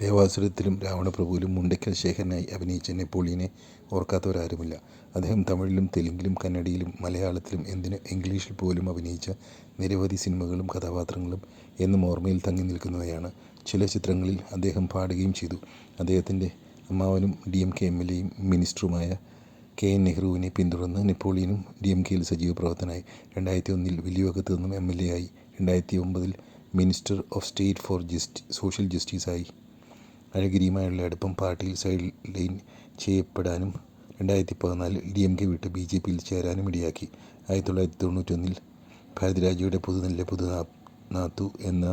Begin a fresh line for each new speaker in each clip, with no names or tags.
ദേവാസുരത്തിലും രാവണപ്രഭുവിലും മുണ്ടയ്ക്കൽ ശേഖരനായി അഭിനയിച്ച നെപ്പോളിയനെ ഓർക്കാത്തവരാരുമില്ല. അദ്ദേഹം തമിഴിലും തെലുങ്കിലും കന്നഡയിലും മലയാളത്തിലും എന്തിന് ഇംഗ്ലീഷിൽ പോലും അഭിനയിച്ച നിരവധി സിനിമകളും കഥാപാത്രങ്ങളും എന്നും ഓർമ്മയിൽ തങ്ങി നിൽക്കുന്നവയാണ് ചില ചിത്രങ്ങളിൽ അദ്ദേഹം പാടുകയും ചെയ്തു. അദ്ദേഹത്തിന്റെ അമ്മാവനും D M K M L എയും മിനിസ്റ്ററുമായ കെ. എൻ. നെഹ്റുവിനെ പിന്തുടർന്ന് നെപ്പോളിയനും ഡി എം കെയിൽ സജീവ പ്രവർത്തനായി രണ്ടായിരത്തി ഒന്നിൽ വില്ലുവക്കത്ത് നിന്നും എം എൽ എ ആയി. രണ്ടായിരത്തി ഒമ്പതിൽ minister of state for social justice ആയി. അഴഗിരിയുമായുള്ള അടുപ്പം പാർട്ടിയിൽ സൈഡ് ലൈൻ ചെയ്യപ്പെടാനും എം കെ വിട്ട് ബി ജെ പിയിൽ ചേരാനും ഇടയാക്കി. ആയിരത്തി തൊള്ളായിരത്തി തൊണ്ണൂറ്റൊന്നിൽ ഭാരതരാജയുടെ പുതുനെല്ല പുതുനാത്തു എന്ന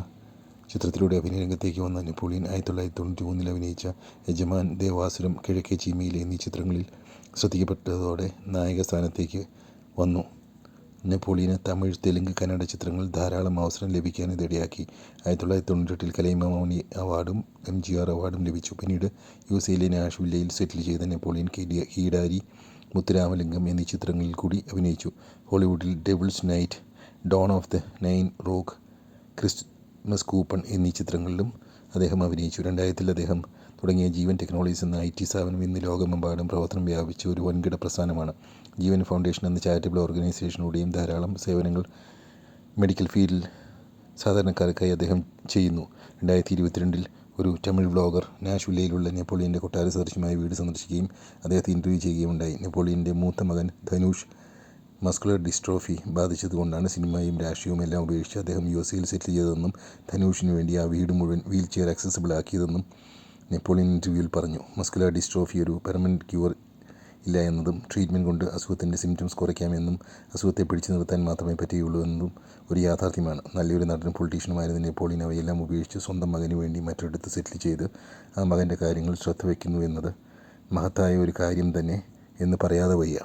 ചിത്രത്തിലൂടെ അഭിനയ രംഗത്തേക്ക് വന്ന നെപ്പോളിയൻ ആയിരത്തി തൊള്ളായിരത്തി തൊണ്ണൂറ്റി മൂന്നിൽ അഭിനയിച്ച യജമാൻ, ദേവാസുരം, കിഴക്കേ ചീമയിലെ എന്നീ ചിത്രങ്ങളിൽ ശ്രദ്ധിക്കപ്പെട്ടതോടെ നായക സ്ഥാനത്തേക്ക് വന്നു. നെപ്പോളിയന് തമിഴ്, തെലുങ്ക്, കന്നഡ ചിത്രങ്ങളിൽ ധാരാളം അവസരം ലഭിക്കാൻ ഇതിടയാക്കി. ആയിരത്തി തൊള്ളായിരത്തി തൊണ്ണൂറ്റെട്ടിൽ കലൈമാമണി അവാർഡും എം ജി ആർ അവാർഡും ലഭിച്ചു. പിന്നീട് യു എസ് എയിലെ നാഷ്വില്ലയിൽ സെറ്റിൽ ചെയ്ത നെപ്പോളിയൻ കിടാരി, മുത്തുരാമലിംഗം എന്നീ ചിത്രങ്ങളിൽ കൂടി അഭിനയിച്ചു. ഹോളിവുഡിൽ Devil's Night, Dawn of the Nain Rouge, Christmas Coupon എന്നീ ചിത്രങ്ങളിലും അദ്ദേഹം അഭിനയിച്ചു. രണ്ടായിരത്തിൽ അദ്ദേഹം തുടങ്ങിയ ജീവൻ ടെക്നോളജീസ് എന്ന ഐ ടി സ്ഥാപനം ഇന്ന് ലോകമെമ്പാടും പ്രവർത്തനം വ്യാപിച്ച ഒരു വൻകിട പ്രസ്ഥാനമാണ്. ജീവൻ ഫൗണ്ടേഷൻ എന്ന ചാരിറ്റബിൾ ഓർഗനൈസേഷനിലൂടെയും ധാരാളം സേവനങ്ങൾ മെഡിക്കൽ ഫീൽഡിൽ സാധാരണക്കാർക്കായി അദ്ദേഹം ചെയ്യുന്നു. രണ്ടായിരത്തി ഇരുപത്തിരണ്ടിൽ ഒരു തമിഴ് ബ്ലോഗർ നാഷ്വില്ലയിലുള്ള നെപ്പോളിയന്റെ കൊട്ടാര സദൃശ്യമായ വീട് സന്ദർശിക്കുകയും അദ്ദേഹത്തെ ഇന്റർവ്യൂ ചെയ്യുകയുമുണ്ടായി. നെപ്പോളിയന്റെ മൂത്ത മകൻ ധനുഷ് മസ്കുലർ ഡിസ്ട്രോഫി ബാധിച്ചതുകൊണ്ടാണ് സിനിമയും രാഷ്ട്രീയവും എല്ലാം ഉപേക്ഷിച്ച് അദ്ദേഹം യു എസ് സെറ്റിൽ ചെയ്തതെന്നും ധനുഷിന് വേണ്ടി ആ വീട് മുഴുവൻ വീൽ ചെയർ ആക്സസിബിൾ ആക്കിയതെന്നും നെപ്പോളിയൻ ഇന്റർവ്യൂവിൽ പറഞ്ഞു. മസ്കുലർ ഡിസ്ട്രോഫി ഒരു പെർമനന്റ് ക്യൂർ ഇല്ല എന്നതും ട്രീറ്റ്മെന്റ് കൊണ്ട് അസുഖത്തിന്റെ സിംറ്റംസ് കുറയ്ക്കാമെന്നും അസുഖത്തെ പിടിച്ചു നിർത്താൻ മാത്രമേ പറ്റുകയുള്ളൂ എന്നതും ഒരു യാഥാർത്ഥ്യമാണ്. നല്ലൊരു നടനും പൊളിറ്റീഷ്യനുമായിരുന്ന നെപ്പോളിയൻ അവയെല്ലാം ഉപേക്ഷിച്ച് സ്വന്തം മകന് വേണ്ടി മറ്റൊരിടത്ത് സെറ്റിൽ ചെയ്ത് ആ മകന്റെ കാര്യങ്ങൾ ശ്രദ്ധ വയ്ക്കുന്നു എന്നത് മഹത്തായ ഒരു കാര്യം തന്നെ എന്ന് പറയാതെ വയ്യ.